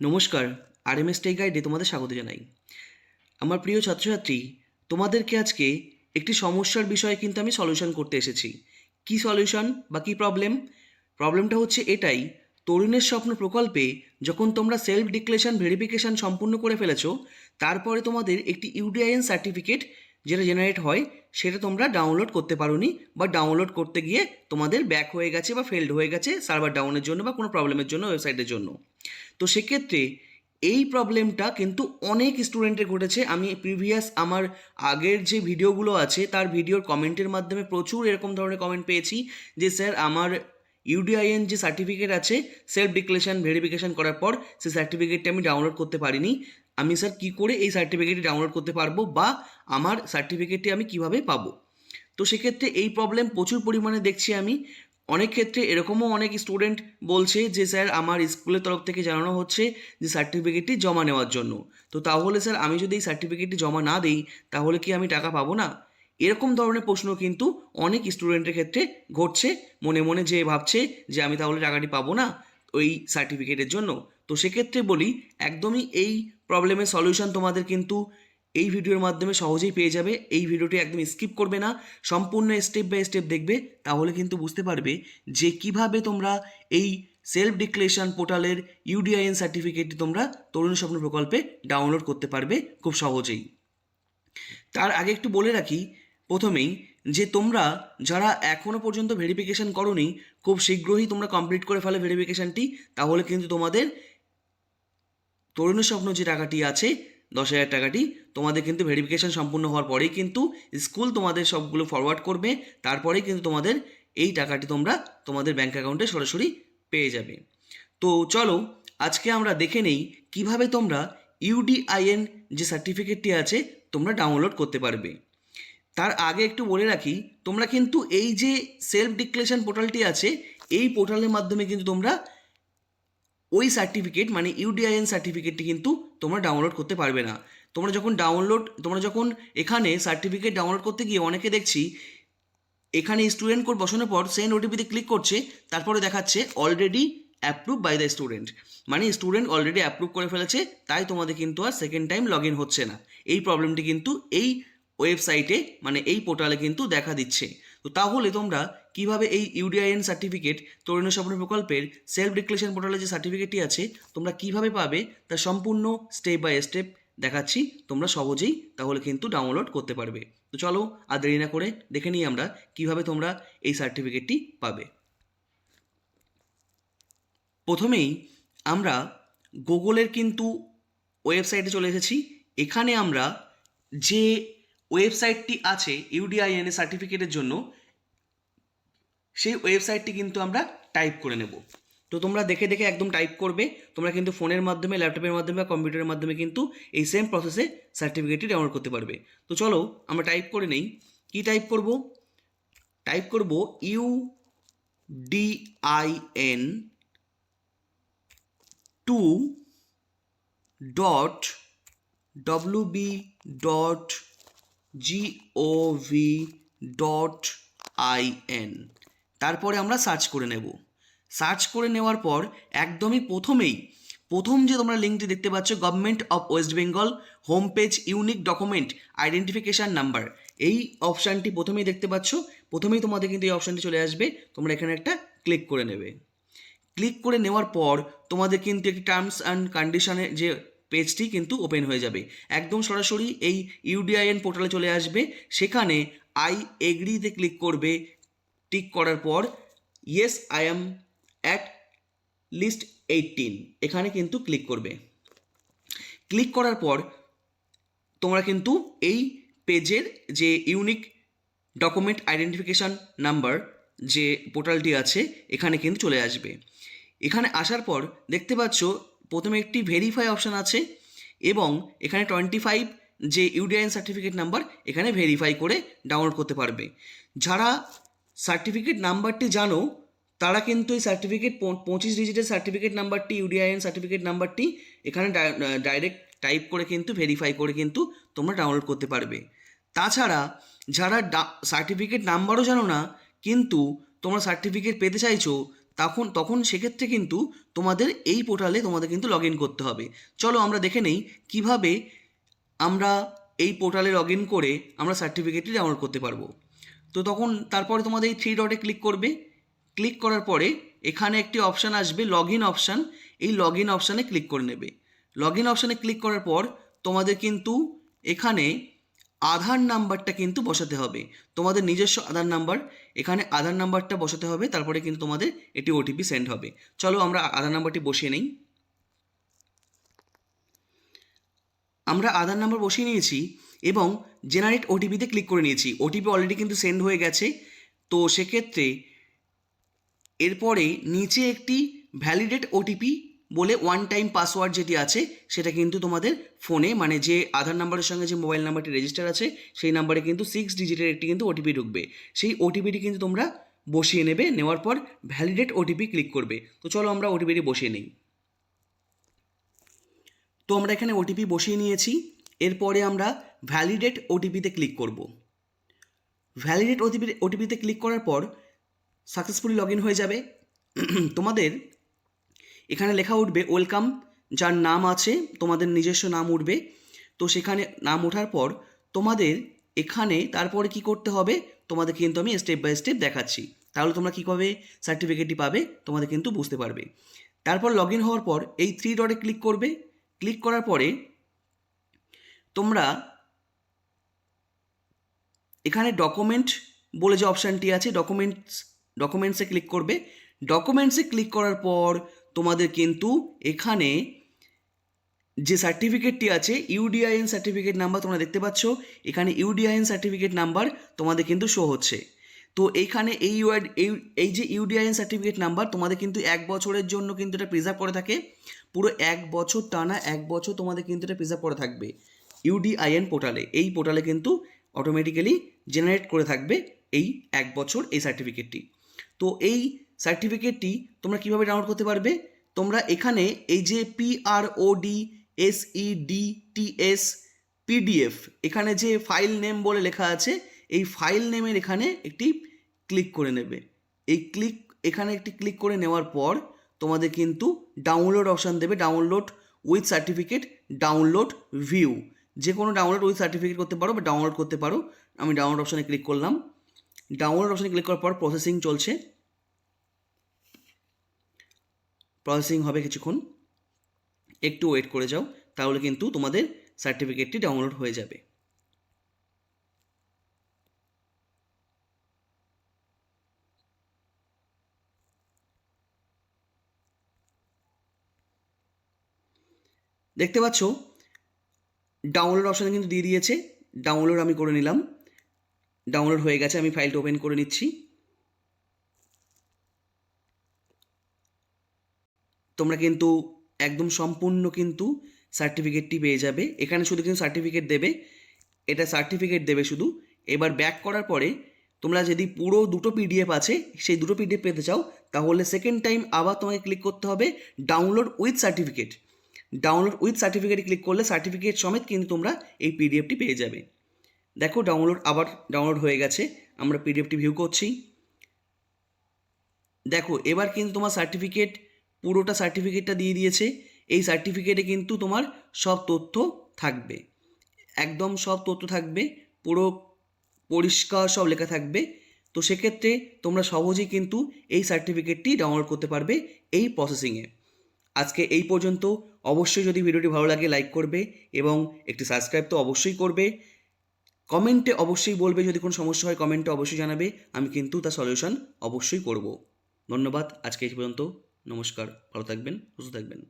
নমস্কার R M S tech গাইডে তোমাদের স্বাগত জানাই। আমার প্রিয় ছাত্রছাত্রী, তোমাদেরকে আজকে একটি সমস্যার বিষয়ে কিন্তু আমি সলিউশন করতে এসেছি। কি সলিউশন বা কী প্রবলেম প্রবলেমটা হচ্ছে এটাই, তরুণের স্বপ্ন প্রকল্পে যখন তোমরা সেলফ ডিক্লেশন ভেরিফিকেশন সম্পূর্ণ করে ফেলেছো, তারপরে তোমাদের একটি ইউডিআইএন সার্টিফিকেট যেটা জেনারেট হয়, সেটা তোমরা ডাউনলোড করতে পারোনি বা ডাউনলোড করতে গিয়ে তোমাদের ব্যাক হয়ে গেছে বা ফেল্ড হয়ে গেছে সার্ভার ডাউনের জন্য বা কোনো প্রবলেমের জন্য ওয়েবসাইটের জন্য। তো সেক্ষেত্রে এই প্রবলেমটা কিন্তু অনেক স্টুডেন্টের ঘটেছে। আমি প্রিভিয়াস আমার আগের যে ভিডিওগুলো আছে, তার ভিডিওর কমেন্টের মাধ্যমে প্রচুর এরকম ধরনের কমেন্ট পেয়েছি যে, স্যার, আমার ইউডিআইএন যে সার্টিফিকেট আছে সেলফ ডিক্লেশন ভেরিফিকেশন করার পর সেই সার্টিফিকেটটা আমি ডাউনলোড করতে পারিনি। আমি স্যার কী করে এই সার্টিফিকেটটি ডাউনলোড করতে পারব বা আমার সার্টিফিকেটটি আমি কীভাবে পাবো? তো সেক্ষেত্রে এই প্রবলেম প্রচুর পরিমাণে দেখছি আমি। অনেক ক্ষেত্রে এরকমও অনেক স্টুডেন্ট বলছে যে স্যার আমার স্কুলের তরফ থেকে জানানো হচ্ছে যে সার্টিফিকেটটি জমা নেওয়ার জন্য। তো তাহলে স্যার আমি যদি এই সার্টিফিকেটটি জমা না দিই, তাহলে কি আমি টাকা পাবো না? এরকম ধরনের প্রশ্ন কিন্তু অনেক স্টুডেন্টের ক্ষেত্রে ঘটছে। মনে মনে যে ভাবছে যে, আমি তাহলে টাকাটি পাবো না ওই সার্টিফিকেটের জন্য। তো সেক্ষেত্রে বলি, একদমই এই প্রবলেমের সলিউশন তোমাদের কিন্তু এই ভিডিওর মাধ্যমে সহজেই পেয়ে যাবে। এই ভিডিওটি একদম স্কিপ করবে না। সম্পূর্ণ স্টেপ বাই স্টেপ দেখবে, তাহলে কিন্তু বুঝতে পারবে যে কীভাবে তোমরা এই সেলফ ডিক্লেরেশন পোর্টালের ইউডিআইএন সার্টিফিকেটটি তোমরা তরুণ স্বপ্ন প্রকল্পে ডাউনলোড করতে পারবে খুব সহজেই। তার আগে একটু বলে রাখি, প্রথমেই যে তোমরা যারা এখনও পর্যন্ত ভেরিফিকেশন করনি, খুব শীঘ্রই তোমরা কমপ্লিট করে ফেলে ভেরিফিকেশনটি তাহলে কিন্তু তোমাদের তরুণ স্বপ্ন যে টাকাটি আছে, দশ হাজার টাকাটি, তোমাদের কিন্তু ভেরিফিকেশন সম্পূর্ণ হওয়ার পরেই কিন্তু স্কুল তোমাদের সবগুলো ফরওয়ার্ড করবে, তারপরেই কিন্তু তোমাদের এই টাকাটি তোমরা তোমাদের ব্যাঙ্ক অ্যাকাউন্টে সরাসরি পেয়ে যাবে। তো চলো, আজকে আমরা দেখে নেই কীভাবে তোমরা ইউডিআইএন যে সার্টিফিকেটটি আছে, তোমরা ডাউনলোড করতে পারবে। তার আগে একটু বলে রাখি, তোমরা কিন্তু এই যে সেলফ ডিক্লেরেশন পোর্টালটি আছে, এই পোর্টালের মাধ্যমে কিন্তু তোমরা ওই সার্টিফিকেট মানে ইউডিআইএন সার্টিফিকেটটি কিন্তু তোমরা ডাউনলোড করতে পারবে না। তোমরা যখন ডাউনলোড তোমরা যখন এখানে সার্টিফিকেট ডাউনলোড করতে গিয়ে অনেকে দেখছি, এখানে স্টুডেন্ট কোড বসানোর পর সেন্ড ওটিপিতে ক্লিক করছে, তারপরে দেখাচ্ছে already approve by the student মানে স্টুডেন্ট অলরেডি অ্যাপ্রুভ করে ফেলেছে, তাই তোমাদের কিন্তু আর সেকেন্ড টাইম লগ ইন হচ্ছে না। এই প্রবলেমটি কিন্তু এই ওয়েবসাইটে মানে এই পোর্টালে কিন্তু দেখা দিচ্ছে। তো তাহলে তোমরা কীভাবে এই ইউডিআইএন সার্টিফিকেট তরুণ স্বপ্ন প্রকল্পের সেলফ ডিক্লেরেশন পোর্টালে যে সার্টিফিকেটটি আছে, তোমরা কীভাবে পাবে তার সম্পূর্ণ স্টেপ বাই স্টেপ দেখাচ্ছি, তোমরা সহজেই তাহলে কিন্তু ডাউনলোড করতে পারবে। তো চলো আর দেরি না করে দেখে নিই আমরা কীভাবে তোমরা এই সার্টিফিকেটটি পাবে। প্রথমেই আমরা গুগলের কিন্তু ওয়েবসাইটে চলে এসেছি। এখানে আমরা যে ওয়েবসাইটটি আছে ইউডিআইএন সার্টিফিকেটের জন্য সেই ওয়েবসাইটটি কিন্তু আমরা টাইপ করে নেব। তো তোমরা দেখে দেখে একদম টাইপ করবে। তোমরা কিন্তু ফোনের মাধ্যমে, ল্যাপটপের মাধ্যমে বা কম্পিউটারের মাধ্যমে কিন্তু এই সেম প্রসেসে সার্টিফিকেটটি ডাউনলোড করতে পারবে। তো চলো, আমরা টাইপ করে নেই। কি টাইপ করব? টাইপ করব U DIN two dot W B dot GOV dot IN তারপরে আমরা সার্চ করে নেব। সার্চ করে নেওয়ার পর একদমই প্রথমেই, প্রথম যে তোমরা লিঙ্কটি দেখতে পাচ্ছ government of West Bengal home page unique document identification number এই অপশানটি প্রথমেই দেখতে পাচ্ছ, প্রথমেই তোমাদের কিন্তু এই অপশানটি চলে আসবে, তোমরা এখানে একটা ক্লিক করে নেবে। ক্লিক করে নেওয়ার পর তোমাদের কিন্তু একটি টার্মস অ্যান্ড কন্ডিশনের যে পেজটি কিন্তু ওপেন হয়ে যাবে। একদম সরাসরি এই ইউডিআইএন পোর্টালে চলে আসবে, সেখানে আই এগ্রিতে ক্লিক করবে টিক করার পর yes I am at least eighteen এখানে কিন্তু ক্লিক করবে। ক্লিক করার পর, তোমরা কিন্তু এই পেজের যে ইউনিক ডকুমেন্ট আইডেন্টিফিকেশান নাম্বার যে পোর্টালটি আছে, এখানে কিন্তু চলে আসবে। এখানে আসার পর দেখতে পাচ্ছ, প্রথমে একটি ভেরিফাই অপশান আছে এবং এখানে টোয়েন্টি ফাইভ যে ইউডিআইএন সার্টিফিকেট নাম্বার এখানে ভেরিফাই করে ডাউনলোড করতে পারবে। যারা সার্টিফিকেট নাম্বারটি জানো, তারা কিন্তু এই সার্টিফিকেট পঁচিশ ডিজিটের সার্টিফিকেট নাম্বারটি ইউডিআইএন সার্টিফিকেট নাম্বারটি এখানে ডাইরেক্ট টাইপ করে কিন্তু ভেরিফাই করে কিন্তু তোমরা ডাউনলোড করতে পারবে। তাছাড়া যারা সার্টিফিকেট নাম্বারও জানো না, কিন্তু তোমরা সার্টিফিকেট পেতে চাইছো, তখন তখন সেক্ষেত্রে কিন্তু তোমাদের এই পোর্টালে তোমাদের কিন্তু লগ ইন করতে হবে। চলো আমরা দেখে নেই কীভাবে আমরা এই পোর্টালে লগ ইন করে আমরা সার্টিফিকেটটি ডাউনলোড করতে পারব। তো তখন তারপরে তোমাদের এই থ্রি ডটে ক্লিক করবে। ক্লিক করার পরে এখানে একটি অপশান আসবে লগ ইন অপশান এই লগ ইন অপশানে ক্লিক করে নেবে। লগ ইন অপশানে ক্লিক করার পর তোমাদের কিন্তু এখানে আধার নাম্বারটা কিন্তু বসাতে হবে। তোমাদের নিজস্ব আধার নাম্বার এখানে আধার নাম্বারটা বসাতে হবে, তারপরে কিন্তু তোমাদের এটি ওটিপি সেন্ড হবে। চলো আমরা আধার নাম্বারটি বসিয়ে নেই। আমরা আধার নাম্বার বসিয়ে নিয়েছি। এবং জেনারেট ওটিপিতে ক্লিক করে নিয়েছি। ওটিপি অলরেডি কিন্তু সেন্ড হয়ে গেছে। তো সেক্ষেত্রে এরপরে নিচে একটি ভ্যালিডেট ওটিপি বলে ওয়ান টাইম পাসওয়ার্ড যেটি আছে, সেটা কিন্তু তোমাদের ফোনে মানে যে আধার নাম্বারের সঙ্গে যে মোবাইল নাম্বারটি রেজিস্টার আছে, সেই নাম্বারে কিন্তু সিক্স ডিজিটের একটি কিন্তু ওটিপি ঢুকবে। সেই ওটিপিটি কিন্তু তোমরা বসিয়ে নেবে, নেওয়ার পর ভ্যালিডেট ওটিপি ক্লিক করবে। তো চলো আমরা ওটিপিটি বসিয়ে নিই। তো আমরা এখানে ওটিপি বসিয়ে নিয়েছি। এরপরে আমরা ভ্যালিডেট ওটিপিতে ক্লিক করব। ভ্যালিডেট ওটিপি ওটিপিতে ক্লিক করার পর সাকসেসফুলি লগ ইন হয়ে যাবে। তোমাদের এখানে লেখা উঠবে ওয়েলকাম যার নাম আছে, তোমাদের নিজস্ব নাম উঠবে। তো সেখানে নাম ওঠার পর তোমাদের এখানে তারপরে কি করতে হবে, তোমাদের কিন্তু আমি স্টেপ বাই স্টেপ দেখাচ্ছি। তাহলে তোমরা কীভাবে সার্টিফিকেটটি পাবে, তোমাদের কিন্তু বুঝতে পারবে। তারপর লগ ইন হওয়ার পর এই থ্রি ডটে ক্লিক করবে। ক্লিক করার পরে তোমরা এখানে ডকুমেন্ট বলে যে অপশানটি আছে ডকুমেন্টস ডকুমেন্টসে ক্লিক করবে। ডকুমেন্টসে ক্লিক করার পর তোমাদের কিন্তু এখানে যে সার্টিফিকেটটি আছে ইউডিআইএন সার্টিফিকেট নাম্বার তোমরা দেখতে পাচ্ছ, এখানে ইউডিআইএন সার্টিফিকেট নাম্বার তোমাদের কিন্তু শো হচ্ছে। তো এইখানে এই এই যে ইউডিআইএন সার্টিফিকেট নাম্বার তোমাদের কিন্তু এক বছরের জন্য কিন্তু এটা প্রিজার্ভ করে থাকে। পুরো এক বছর টানা এক বছর তোমাদের কিন্তু এটা প্রিজার্ভ করে থাকবে। ইউডিআইএন পোর্টালে এই পোর্টালে কিন্তু অটোমেটিক্যালি জেনারেট করে থাকবে এই এক বছর এই সার্টিফিকেটটি তো এই সার্টিফিকেটটি তোমরা কীভাবে ডাউনলোড করতে পারবে? তোমরা এখানে এই যে পিআরওডি এসইডি টিএস পিডিএফ এখানে যে ফাইল নেম বলে লেখা আছে, এই ফাইল নেমের এখানে একটি ক্লিক করে নেবে। এই ক্লিক এখানে একটি ক্লিক করে নেওয়ার পর তোমাদের কিন্তু ডাউনলোড অপশান দেবে download with certificate download view যে কোনো ডাউনলোড উইথ সার্টিফিকেট করতে পারো বা ডাউনলোড করতে পারো। আমি ডাউনলোড অপশানে ক্লিক করলাম। ডাউনলোড অপশানে ক্লিক করার পর প্রসেসিং চলছে। প্রসেসিং হবে কিছুক্ষণ। একটু ওয়েট করে যাও, তাহলে কিন্তু তোমাদের সার্টিফিকেটটি ডাউনলোড হয়ে যাবে। দেখতে পাচ্ছ? ডাউনলোড অপশানে কিন্তু দিয়ে দিয়েছে। ডাউনলোড আমি করে নিলাম। ডাউনলোড হয়ে গেছে, আমি ফাইলটা ওপেন করে নিচ্ছি। তোমরা কিন্তু একদম সম্পূর্ণ কিন্তু সার্টিফিকেটটি পেয়ে যাবে। এখানে শুধু কিন্তু সার্টিফিকেট দেবে। এটা সার্টিফিকেট দেবে শুধু। এবার ব্যাক করার পরে তোমরা যদি পুরো দুটো পিডিএফ আছে, সেই দুটো পিডিএফ পেতে চাও, তাহলে সেকেন্ড টাইম আবার তোমাকে ক্লিক করতে হবে download with certificate download with certificate click করলে সার্টিফিকেট সমেত কিন্তু তোমরা এই পিডিএফটি পেয়ে যাবে। দেখো ডাউনলোড আবার ডাউনলোড হয়ে গেছে, আমরা পিডিএফটি ভিউ করছি। দেখো এবার কিন্তু তোমার সার্টিফিকেট পুরোটা সার্টিফিকেটটা দিয়ে দিয়েছে। এই সার্টিফিকেটে কিন্তু তোমার সব তথ্য থাকবে। একদম সব তথ্য থাকবে, পুরো পরিষ্কার সব লেখা থাকবে। তো সেক্ষেত্রে তোমরা সহজেই কিন্তু এই সার্টিফিকেটটি ডাউনলোড করতে পারবে এই প্রসেসিংয়ে আজকে এই পর্যন্ত। অবশ্যই যদি ভিডিওটি ভালো লাগে লাইক করবে এবং একটি সাবস্ক্রাইব তো অবশ্যই করবে। কমেন্টে অবশ্যই বলবে, যদি কোনো সমস্যা হয় কমেন্টে অবশ্যই জানাবে। আমি কিন্তু তার সলিউশন অবশ্যই করব। ধন্যবাদ, আজকে এই পর্যন্ত। নমস্কার, ভালো থাকবেন, সুস্থ থাকবেন।